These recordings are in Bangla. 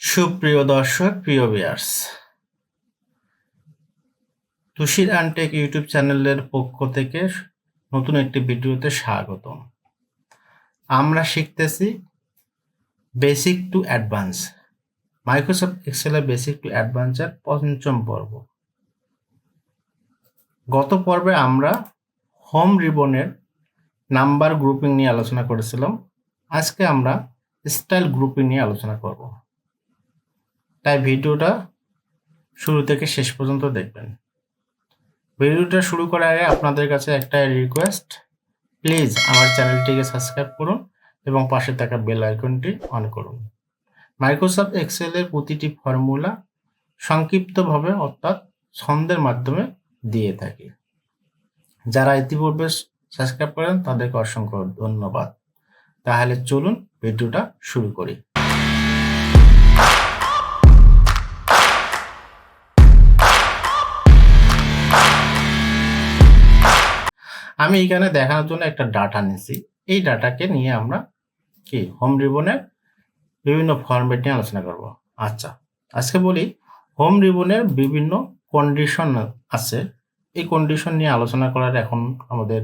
সুপ্রিয় দর্শক, প্রিয় বিয়ার্স তুষির আনটেক ইউটিউব চ্যানেলের পক্ষ থেকে নতুন একটি ভিডিওতে স্বাগতম। আমরা শিখতেছি বেসিক টু অ্যাডভান্স মাইক্রোসফট এক্সেলের বেসিক টু অ্যাডভান্সের পঞ্চম পর্ব। গত পর্বে আমরা হোম রিবনের নাম্বার গ্রুপিং নিয়ে আলোচনা করেছিলাম। আজকে আমরা স্টাইল গ্রুপিং নিয়ে আলোচনা করব। তাই ভিডিওটা শুরু থেকে শেষ পর্যন্ত দেখবেন। ভিডিওটা শুরু করার আগে আপনাদের কাছে একটা রিকোয়েস্ট প্লিজ আমার চ্যানেলটিকে সাবস্ক্রাইব করুন এবং পাশে থাকা বেল আইকনটি অন করুন। মাইক্রোসফট এক্সেলের প্রতিটি ফর্মুলা সংক্ষিপ্তভাবে অর্থাৎ ছন্দের মাধ্যমে দিয়ে থাকি। যারা ইতিপূর্বে সাবস্ক্রাইব করেন তাদেরকে অসংখ্য ধন্যবাদ। তাহলে চলুন ভিডিওটা শুরু করি। আমি এখানে দেখানোর জন্য একটা ডাটা নিয়েছি। এই ডাটাকে নিয়ে আমরা কি হোম রিবনের বিভিন্ন ফরম্যাট নিয়ে আলোচনা করব। আচ্ছা আজকে বলি হোম রিবনের বিভিন্ন কন্ডিশন আছে। এই কন্ডিশন নিয়ে আলোচনা করার এখন আমাদের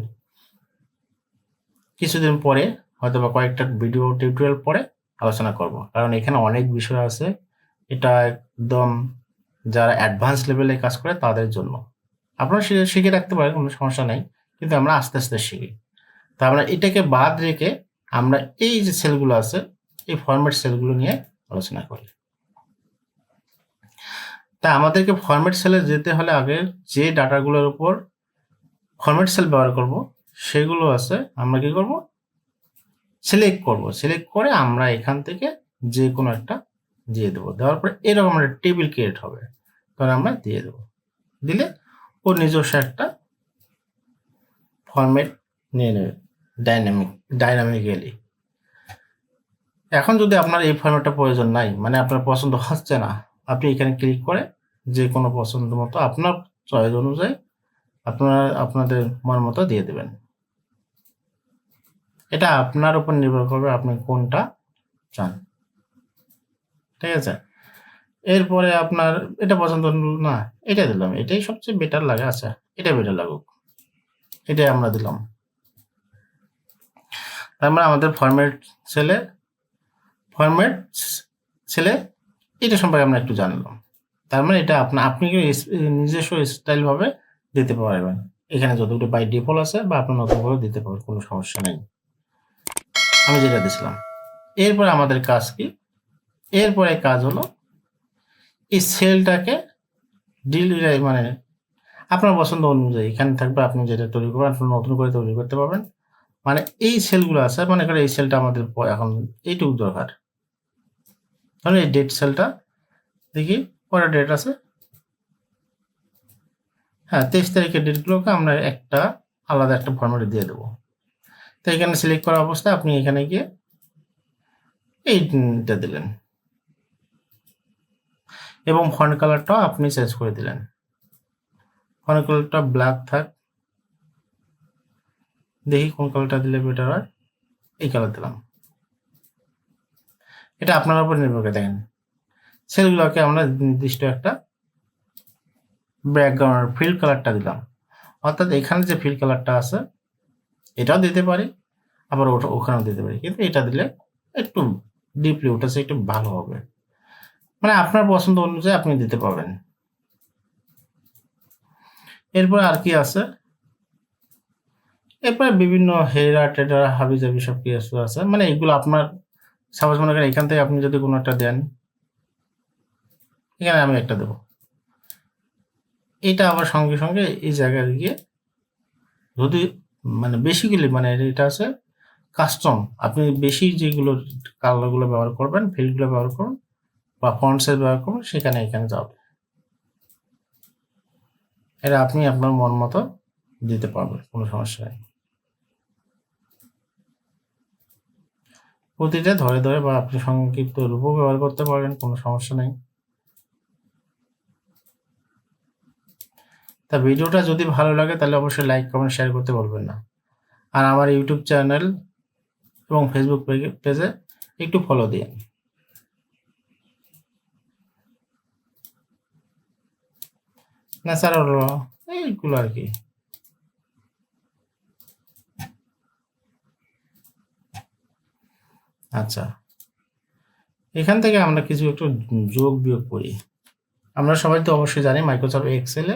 কিছুদিন পরে হয়তো বা কয়েকটা ভিডিও টিউটোরিয়াল পরে আলোচনা করব। কারণ এখানে অনেক বিষয় আছে। এটা একদম যারা অ্যাডভান্স লেভেলে কাজ করে তাদের জন্য। আপনারা শিখে রাখতে পারেন, কোনো সমস্যা নেই। কিন্তু আমরা আস্তে আস্তে শিখি। তা আমরা এটাকে বাদ রেখে আমরা এই যে সেলগুলো আছে, এই ফরম্যাট সেলগুলো নিয়ে আলোচনা করি। তা আমাদেরকে ফরম্যাট সেলে যেতে হলে আগে যে ডাটাগুলোর উপর ফরম্যাট সেল ব্যবহার করব, সেগুলো আছে, আমরা কি করব? সিলেক্ট করব। সিলেক্ট করে আমরা এখান থেকে যে কোনো একটা দিয়ে দেবো। দেওয়ার পরে এরকম একটা টেবিল ক্রিয়েট হবে। তখন আমরা দিয়ে দেবো। দিলে ও নিজস্ব একটা ফরম্যাট নিয়ে নেবে ডাইনামিক ডাইনামিক্যালি এখন যদি আপনার এই ফরম্যাটটা প্রয়োজন নাই মানে আপনার পছন্দ হচ্ছে না, আপনি এখানে ক্লিক করে যে কোনো পছন্দ মতো আপনার চয়েস অনুযায়ী আপনারা, আপনাদের মন মতো দিয়ে দেবেন। এটা আপনার উপর নির্ভর করবে আপনি কোনটা চান। ঠিক আছে? এরপরে আপনার, এটা পছন্দ না, এটা দিলাম, এটাই সবচেয়ে বেটার লাগে আচ্ছা এটা বেটার লাগুক। এটাই আমরা দিলাম। তারপরে আমাদের ফরম্যাট সেলে ফরম্যাট সেলে এটা সম্পর্কে আমরা একটু জানলাম। তার মানে এটা আপনার আপনি নিজস্ব স্টাইল ভাবে দিতে পারবেন? এখানে যতগুলো বাই ডিফল্ট আছে বা আপনার নতুন করে দিতে পারবেন, কোনো সমস্যা নেই। আমি যেটা দিছিলাম। এরপরে আমাদের কাজ কি? এরপরে কাজ হলো এই সেলটাকে ডিলিট মানে আপনার পছন্দ অনুযায়ী এখানে থাকবে, আপনি যেটা তৈরি করবেন, আপনি নতুন করে তৈরি করতে পারবেন। মানে এই সেলগুলো আছে মানে করেন এই সেলটা আমাদের এখন এইটুকু দরকার। তাহলে এই ডেট সেলটা দেখি কটা ডেট আছে। হ্যাঁ তেইশ তারিখের ডেটগুলোকে আমরা একটা আলাদা একটা ফর্মেটে দিয়ে দেবো। তো এখানে সিলেক্ট করা অবস্থায় আপনি এখানে গিয়ে এইটা দিলেন। এবং ফন্ট কালারটাও আপনি চেঞ্জ করে দিলেন। ফন্ট কালারটা ব্ল্যাক থাক। দেখি কোন কালারটা দিলে বেটার হয়। এই কালার দিলাম। এটা আপনার উপর নির্ভর করে দেখেন। সেলগুলোকে আমরা নির্দিষ্ট একটা ব্যাকগ্রাউন্ড ফিল কালারটা দিলাম। অর্থাৎ এখানে যে ফিল কালারটা আছে, এটাও দিতে পারি, আবার ওটা ওখানেও দিতে পারি। কিন্তু এটা দিলে একটু ডিপলি ওঠাছে একটু ভালো হবে। মানে আপনার পছন্দ অনুযায়ী আপনি দিতে পারবেন। এরপর আর কি আছে? এরপরে বিভিন্ন হেরা টেরা হাবি জাবি সব কিছু আছে মানে এগুলো আপনার সাপোজ মনে করেন এখান থেকে আপনি যদি কোনো একটা দেন, এখানে আমি একটা দেবো। এটা আবার সঙ্গে সঙ্গে এই জায়গায় গিয়ে যদি মানে বেশিগুলি মানে এটা আছে কাস্টম আপনি বেশি যেগুলো কালারগুলো ব্যবহার করবেন ফিল্ডগুলো ব্যবহার করুন বা ফন্টসের ব্যবহার করুন, সেখানে এখানে যাবে এটা আপনি আপনার মন মতো দিতে পারবেন, কোনো সমস্যা নেই। প্রতিটা ধরে ধরে বা আপনি সংক্ষিপ্ত রূপও ব্যবহার করতে পারবেন কোনো সমস্যা নেই। তা ভিডিওটা যদি ভালো লাগে, তাহলে অবশ্যই লাইক কমেন্ট শেয়ার করতে বলবেন না। আর আমার ইউটিউব চ্যানেল এবং ফেসবুক পেজে একটু ফলো দিন ন্যাচারাল ল এইগুলো আর কি। আচ্ছা এখান থেকে আমরা কিছু একটু যোগ বিয়োগ করি। আমরা সবাই তো অবশ্যই জানি মাইক্রোসফট এক্সেলে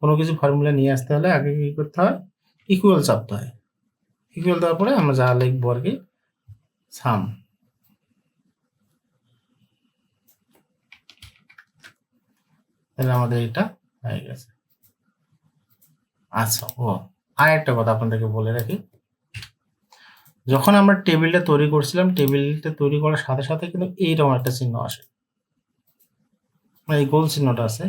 কোনো কিছু ফর্মুলা নিয়ে আসতে হলে আগে কি করতে হয়? ইকুয়াল চাপতে হয়। ইকুয়াল দেওয়ার পরে আমরা যা লিখব আর কি সাম তাহলে আমাদের এটা হয়ে গেছে। আচ্ছা ও আর একটা কথা আপনাদেরকে বলে রাখি। যখন আমরা টেবিলটা তৈরি করছিলাম, টেবিলটা তৈরি করার সাথে সাথে কিন্তু এইরকম একটা চিহ্ন আসে। এই গোল চিহ্নটা আছে।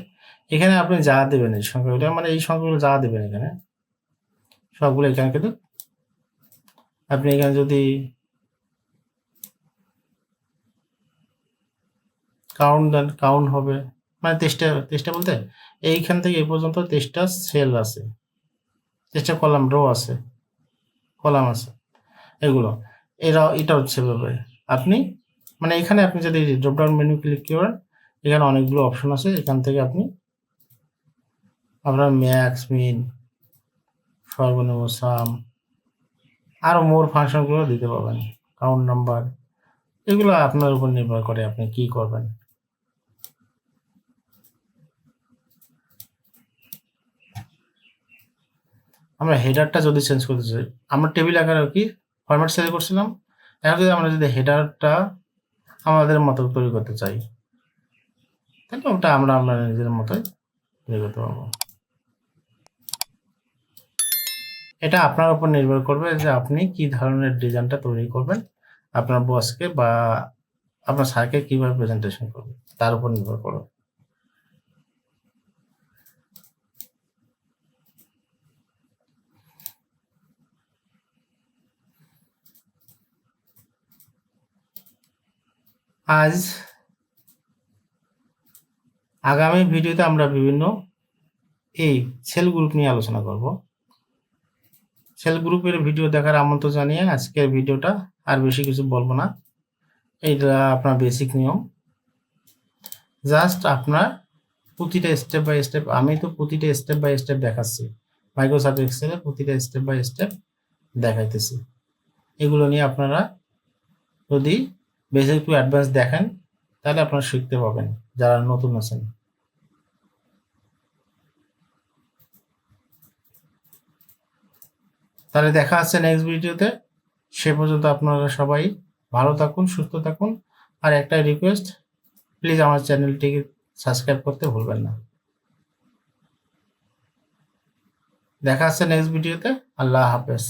এখানে আপনি যা দেবেন এই সংখ্যাগুলো মানে এই সংখ্যাগুলো যা দেবেন এখানে, সবগুলো এখানে কিন্তু আপনি এখানে যদি কাউন্ট দেন কাউন্ট হবে। মানে তেইশটা তেইশটা বলতে? এইখান থেকে এই পর্যন্ত তেইশটা সেল আছে। তেইশটা কলাম রো আছে। কলাম আছে। এগুলো। এরা, এটা হচ্ছে ভাবে আপনি মানে এখানে আপনি যদি ড্রপডাউন মেনু ক্লিক করেন, এখানে অনেকগুলো অপশন আছে। এখান থেকে আপনি আপনার ম্যাক্স মিন সর্বনিম্ন সাম আরও মোর ফাংশনগুলো দিতে পারবেন। কাউন্ট নাম্বার এগুলো আপনার উপর নির্ভর করে আপনি কি করবেন। আমরা হেডারটা যদি চেঞ্জ করতে চাই, আমরা টেবিল আকারে কি ফরম্যাট সেল করছিলাম? এখন যদি আমরা যদি হেডারটা আমাদের মতো তৈরি করতে চাই, তাহলে ওটা আমরা আমরা নিজের মতোই তৈরি করতে পারব। এটা আপনার উপর নির্ভর করবে যে আপনি কি ধরনের ডিজাইনটা তৈরি করবেন, আপনার বসকে বা আপনার স্যারকে কীভাবে প্রেজেন্টেশন করবে তার উপর নির্ভর করবে। আজ আগামী ভিডিওতে আমরা বিভিন্ন এই সেল গ্রুপ নিয়ে আলোচনা করব। সেল গ্রুপের ভিডিও দেখার আমন্ত্রণ জানিয়ে আজকের ভিডিওটা আর বেশি কিছু বলব না। এইটা আপনার বেসিক নিয়ম। জাস্ট আপনার প্রতিটা স্টেপ বাই স্টেপ আমি তো প্রতিটা স্টেপ বাই স্টেপ দেখাচ্ছি। মাইক্রোসফট এক্সেলে প্রতিটা স্টেপ বাই স্টেপ দেখাইতেছি। এগুলো নিয়ে আপনারা যদি বেসিক টু অ্যাডভান্স দেখেন, তাহলে আপনারা শিখতে পাবেন যারা নতুন আছেন। তাহলে দেখা আছে নেক্সট ভিডিওতে সে পর্যন্ত আপনারা সবাই ভালো থাকুন, সুস্থ থাকুন। আর একটাই রিকোয়েস্ট প্লিজ আমার চ্যানেলটিকে সাবস্ক্রাইব করতে ভুলবেন না। দেখা আছে নেক্সট ভিডিওতে আল্লাহ হাফেজ।